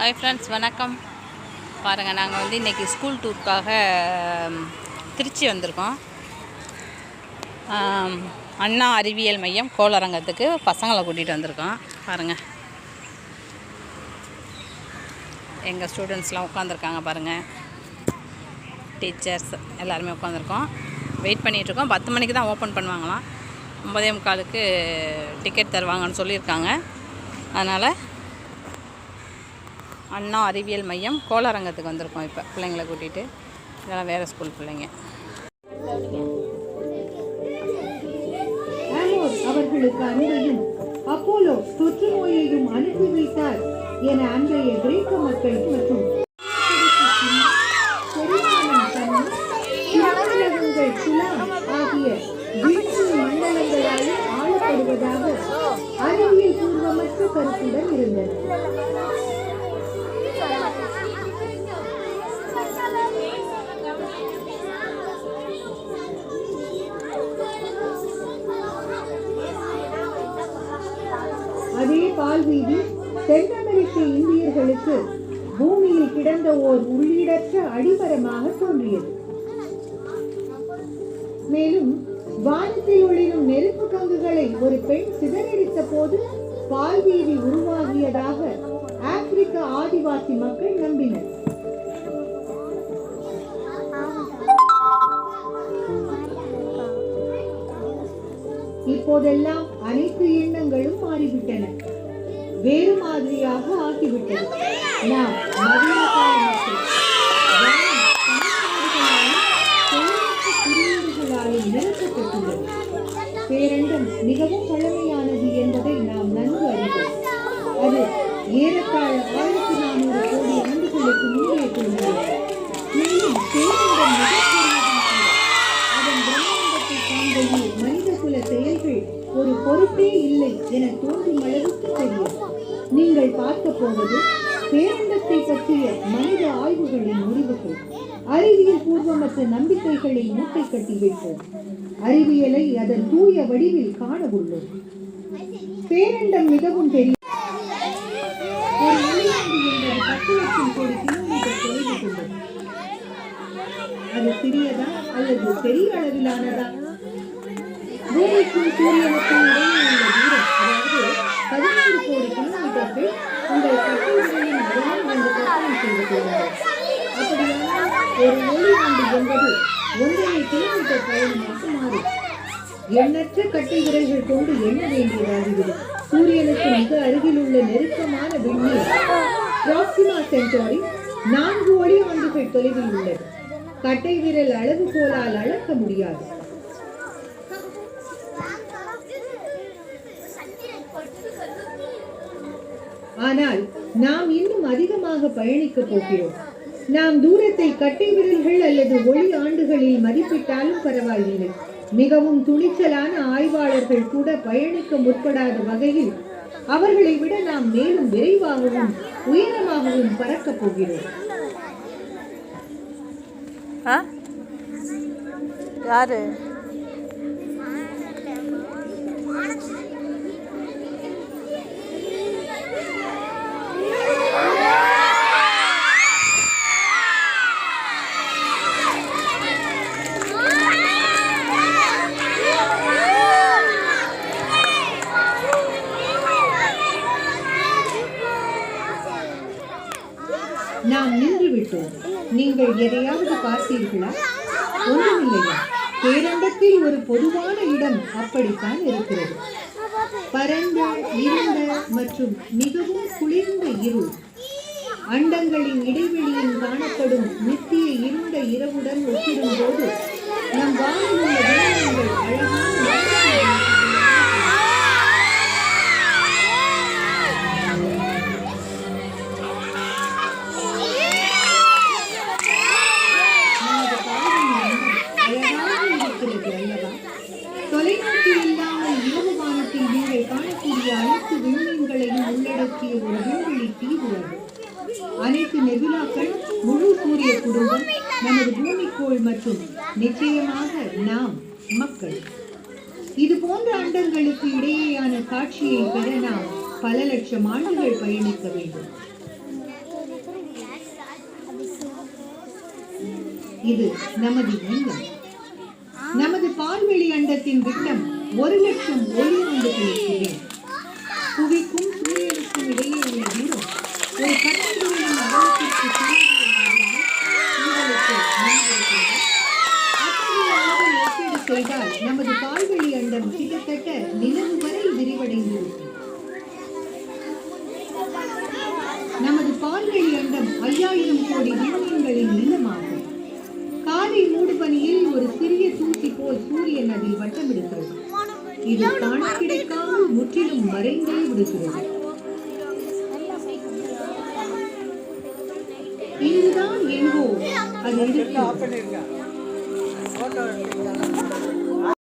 Hi friends வணக்கம். பாருங்கள் நாங்கள் வந்து இன்றைக்கி ஸ்கூல் டூருக்காக திருச்சி வந்திருக்கோம். அண்ணா அறிவியல் மையம் கோளரங்கத்துக்கு பசங்களை கூட்டிகிட்டு வந்திருக்கோம். பாருங்கள் எங்கள் ஸ்டூடெண்ட்ஸ்லாம் உட்காந்துருக்காங்க பாருங்கள் டீச்சர்ஸ் எல்லாருமே உட்காந்துருக்கோம் வெயிட் பண்ணிகிட்ருக்கோம் பத்து மணிக்கு தான் ஓப்பன் பண்ணுவாங்களாம். ஒம்பதே முக்காலுக்கு டிக்கெட் தருவாங்கன்னு சொல்லியிருக்காங்க. அதனால் அண்ணா அறிவியல் மையம் கோளரங்கத்துக்கு வந்திருக்கோம் இப்போ. பிள்ளைங்களை கூட்டிகிட்டு இதெல்லாம் வேறு ஸ்கூல் பிள்ளைங்க. அவர்களுக்கு அன்பையும் அப்போலோ தொற்று நோயையும் அனுப்பி வைத்தார் என அன்றைய கிரேக்க மக்கள் மற்றும் ஆகிய மண்டலங்களால் ஆளப்படுவதாக அறிவியல் பூர்வமற்ற கருத்துடன் இருந்தது. அதே பால்வீதி தென் அமெரிக்க இந்தியர்களுக்கு பூமியில் கிடந்த ஓர் உள்ளீடற்ற அடிமரமாக தோன்றியது. மேலும் வானத்தில் ஒளிரும் நெருப்பு கங்குகளை ஒரு பெண் சிதறடித்த போது பால்வீதி உருவாகியதாக ஆப்பிரிக்க ஆதிவாசி மக்கள் நம்பினர். இப்போதெல்லாம் அனைத்து எண்ணங்களும் மாறிவிட்டன. வேறு மாதிரியாக ஆகிவிட்டது. நாம் குறியீடுகளாலும் நிறுத்தப்பட்டுள்ளது பேரண்டம் மிகவும் பழமை தோன்றும் அளவுக்கு தெரியும். நீங்கள் பார்க்க போவது பேரண்டத்தை பற்றிய மனித ஆய்வுகளின் முடிவுகள் அறிவியல் பூர்வமற்ற நம்பிக்கைகளை மூட்டை கட்டி வைப்போம். அறிவியலை அதன் தூய வடிவில் காண உள்ளோம். பேரண்டம் மிகவும் பெரிய ஒரு என்பது பத்து லட்சம் கோடி கிலோமீட்டர் அது சிறியதா அல்லது பெரிய அளவிலானதா? பூமிக்கும் சூரியனுக்கும் இடையே தூரம் அதாவது பதினேழு கோடி கிலோமீட்டர்கள் உங்கள் கட்டுரைகளின் அடையாளம் என்று கற்பனை செய்து கொள்ளுங்கள் அப்படியானால் ஒரு ஒளி ஆண்டு என்பது ஒன்றரை கிலோமீட்டர் பயணமாக மாறும். எண்ணற்ற கட்டை விரல்கள் கொண்டு எண்ண வேண்டியதாகிவிடும்? சூரியனுக்கு மிக அருகில் உள்ள நெருக்கமான விண்ணில் பிராக்சிமா சென்டாரி நான்கு ஒளி ஆண்டுகள் தொலைவில் உள்ளது. கட்டை விரல் அளவுகோலால் அளக்க முடியாது. ஆனால் நாம் இன்னும் அதிகமாக பயணிக்கப் போகிறோம். நாம் தூரத்தை கட்டை விரல்கள் அல்லது ஒளி ஆண்டுகளில் மதிப்பிட்டாலும் பரவாயில்லை. மிகவும் துணிச்சலான ஆய்வாளர்கள் கூட பயணிக்க முற்படாத வகையில் அவர்களை விட நாம் மேலும் விரைவாகவும் உயரமாகவும் பறக்கப் போகிறோம். யாரு நாம் நின்று விட்டோம் நீங்கள் எதையாவது பார்த்தீர்களா? ஒன்றுமில்லையா? பேரண்டத்தில் ஒரு பொதுவான இடம் அப்படித்தான் இருக்கிறது. பரந்த இருண்ட மற்றும் மிகவும் குளிர்ந்த இருள். அண்டங்களின் இடைவெளியில் காணப்படும் நித்திய இருண்ட இரவுடன் ஒப்பிடும்போது நம் வானில் உள்ள அழகான மக்கள் முழு கூறிய குடும்பம் நமது பூமிக்கோள் மற்றும் நிச்சயமாக நாம் மக்கள். இது போன்ற அண்டங்களுக்கு இடையேயான காட்சியை பெற நாம் பல லட்சம் ஆண்டுகள் பயணிக்க வேண்டும். இது நமது இல்லம் நமது பால்வெளி அண்டத்தின் விட்டம் ஒரு லட்சம் ஒளி ஆண்டுகளுக்கு புவிக்கும் செய்தால் நமது பால்வெளி அண்டம் கிட்டத்தட்ட நிலவு வரை விரிவடைந்தது. நமது பால்வெளி அண்டம் ஐயாயிரம் கோடி விண்மீன்களின் நீளமாகும் காலை மூடுபனியில் ஒரு சிறிய தூசி போல் சூரியன் அதில் வட்டமிடுகிறது. இது காண கிடைக்காமல் முற்றிலும் மறைந்தே விடுகிறது. இதுதான் எங்கோ அது இருக்கிறது.